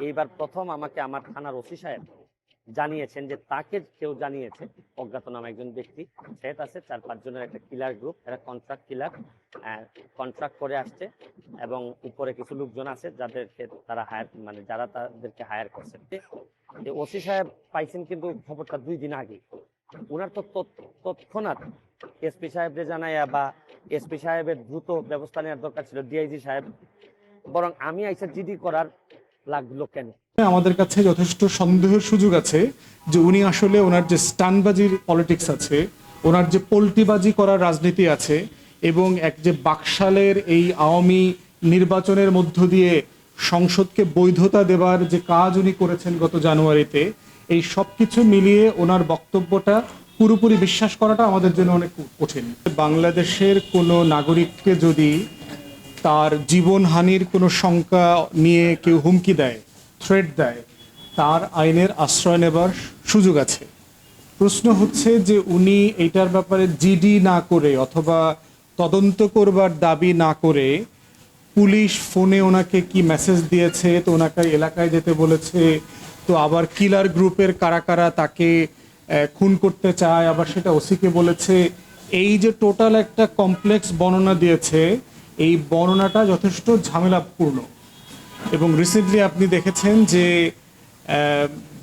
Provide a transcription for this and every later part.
এইবার প্রথম আমাকে আমার থানার ওসি সাহেব জানিয়েছেন যে তাকে কেউ জানিয়েছে, অজ্ঞাতনামা একজন ব্যক্তি, সেট আছে, চার, পাঁচ জনের একটা কিলার গ্রুপ এরা কন্ট্রাক্ট কিলার কন্ট্রাক্ট করে আসছে এবং উপরে কিছু লোকজন আছে যাদেরকে তারা হায়ার মানে যারা তাদেরকে হায়ার করছে। ওসি সাহেব পাইছেন কিন্তু খবরটা দুই দিন আগে ওনার তো তৎ- তৎক্ষণাৎ এসপি সাহেবরে জানাইয়া বা এসপি সাহেবের দ্রুত ব্যবস্থা নেওয়ার দরকার ছিল, ডিআইজি সাহেব। বরং আমি আইসা জিডি করার লাগল কেন? আমাদের কাছে যথেষ্ট সন্দেহের সুযোগ আছে যে উনি আসলে ওনার যে স্টানবাজির পলিটিক্স আছে, ওনার যে পোল্টিবাজি করার রাজনীতি আছে, এবং এক যে বাকশালের এই আওয়ামী নির্বাচনের মধ্য দিয়ে সংসদকে বৈধতা দেবার যে কাজ উনি করেছেন গত জানুয়ারিতে, এই সব কিছু মিলিয়ে ওনার বক্তব্যটা পুরোপুরি বিশ্বাস করাটা আমাদের জন্য অনেক কঠিন। বাংলাদেশের কোনো নাগরিককে যদি তার জীবনহানির কোনো শঙ্কা নিয়ে কেউ হুমকি দেয় থ্রেট দেয়, তার আইনের আশ্রয় নেবার সুযোগ আছে। প্রশ্ন হচ্ছে যে উনি এইটার ব্যাপারে জিডি না করে অথবা তদন্ত করবার দাবি না করে পুলিশ ফোনে ওনাকে কি মেসেজ দিয়েছে, তো ওনাকে এলাকায় যেতে বলেছে, তো আবার কিলার গ্রুপের কারা কারা তাকে খুন করতে চায়, আবার সেটা ওসিকে বলেছে, এই যে টোটাল একটা কমপ্লেক্স বর্ণনা দিয়েছে এই বর্ণনাটা যথেষ্ট ঝামেলাপূর্ণ। এবং রিসেন্টলি আপনি দেখেছেন যে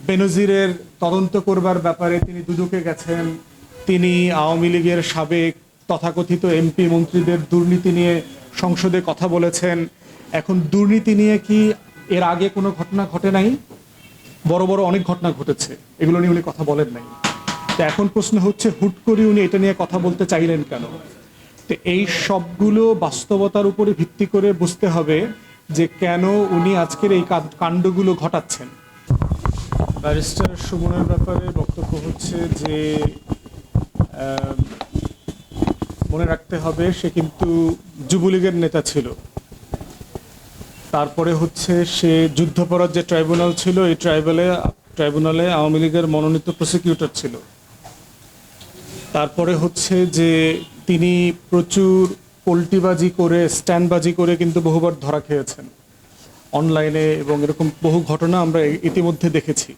বেনজিরের তদন্ত করবার ব্যাপারে তিনি দুদকে গেছেন। তিনি আওয়ামী লীগের সাবেক তথাকথিত এমপি মন্ত্রীদের দুর্নীতি নিয়ে সংসদে কথা বলেছেন। এখন দুর্নীতি নিয়ে কি এর আগে কোনো ঘটনা ঘটে নাই? বড় বড় অনেক ঘটনা ঘটেছে, এগুলো নিয়ে উনি কথা বলেন নাই। তো এখন প্রশ্ন হচ্ছে, হুট করে উনি এটা নিয়ে কথা বলতে চাইলেন কেন? তো এই সবগুলো বাস্তবতার উপরে ভিত্তি করে বুঝতে হবে যে কেন উনি আজকের এই কাণ্ডগুলো ঘটাচ্ছেন। ব্যারিস্টার সুমনের ব্যাপারে বক্তব্য হচ্ছে যে মনে রাখতে হবে সে কিন্তু যুবলীগের নেতা ছিল। তারপরে হচ্ছে সে যুদ্ধাপরাধ যে ট্রাইব্যুনাল ছিল, এই ট্রাইব্যুনালে ট্রাইব্যুনালে আওয়ামী লীগের মনোনীত প্রসিকিউটর ছিল। তারপরে হচ্ছে যে তিনি প্রচুর পোল্টিবাজি করে, স্ট্যান্ডবাজি করে কিন্তু বহুবার ধরা খেয়েছেন। অনলাইনে এবং এরকম বহু ঘটনা আমরা ইতিমধ্যে দেখেছি।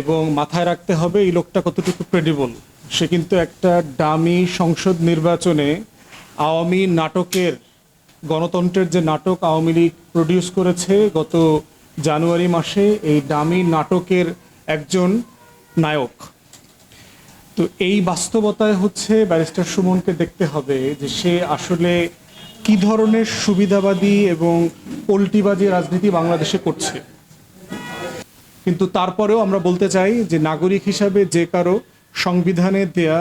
এবং মাথায় রাখতে হবে, এই লোকটা কতটুকু ক্রেডিবল সে কিন্তু একটা ডামি সংসদ নির্বাচনে আওয়ামী নাটকের, গণতন্ত্রের যে নাটক আওয়ামী লীগ প্রডিউস করেছে গত জানুয়ারি মাসে, এই ডামি নাটকের একজন নায়ক। তো এই বাস্তবতায় হচ্ছে ব্যারিস্টার সুমনকে দেখতে হবে যে সে আসলে কি ধরনের সুবিধাবাদী এবং পোল্টিবাজি রাজনীতি বাংলাদেশে করছে। কিন্তু তারপরেও আমরা বলতে চাই যে নাগরিক হিসাবে যে কারও সংবিধানে দেয়া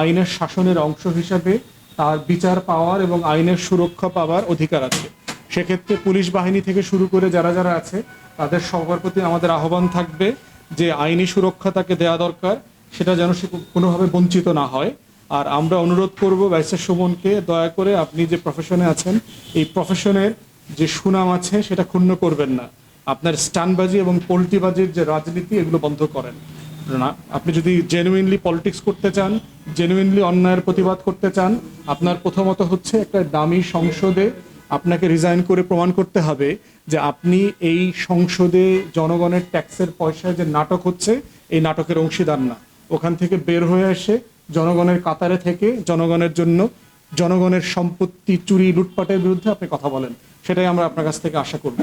আইনের শাসনের অংশ হিসাবে তার বিচার পাওয়ার এবং আইনের সুরক্ষা পাওয়ার অধিকার আছে। সেক্ষেত্রে পুলিশ বাহিনী থেকে শুরু করে যারা যারা আছে, তাদের সবার প্রতি আমাদের আহ্বান থাকবে যে আইনি সুরক্ষা তাকে দেওয়া দরকার। সেটা যেন সে কোনোভাবে বঞ্চিত না হয়। আর আমরা অনুরোধ করব ব্যারিস্টার সুমনকে দয়া করে আপনি যে প্রফেশনে আছেন, এই প্রফেশনের যে সুনাম আছে সেটা ক্ষুণ্ণ করবেন না। আপনার স্টানবাজি এবং পোল্ট্রিবাজির যে রাজনীতি, এগুলো বন্ধ করেন। না আপনি যদি জেনুইনলি পলিটিক্স করতে চান জেনুইনলি অন্যায়ের প্রতিবাদ করতে চান, আপনার প্রথমত হচ্ছে একটা দামি সংসদে আপনাকে রিজাইন করে প্রমাণ করতে হবে যে আপনি এই সংসদে জনগণের ট্যাক্সের পয়সায় যে নাটক হচ্ছে, এই নাটকের অংশীদার না। ওখান থেকে বের হয়ে এসে জনগণের কাতারে থেকে জনগণের জন্য জনগণের সম্পত্তি চুরি লুটপাটের বিরুদ্ধে আপনি কথা বলেন। সেটাই আমরা আপনার কাছ থেকে আশা করব।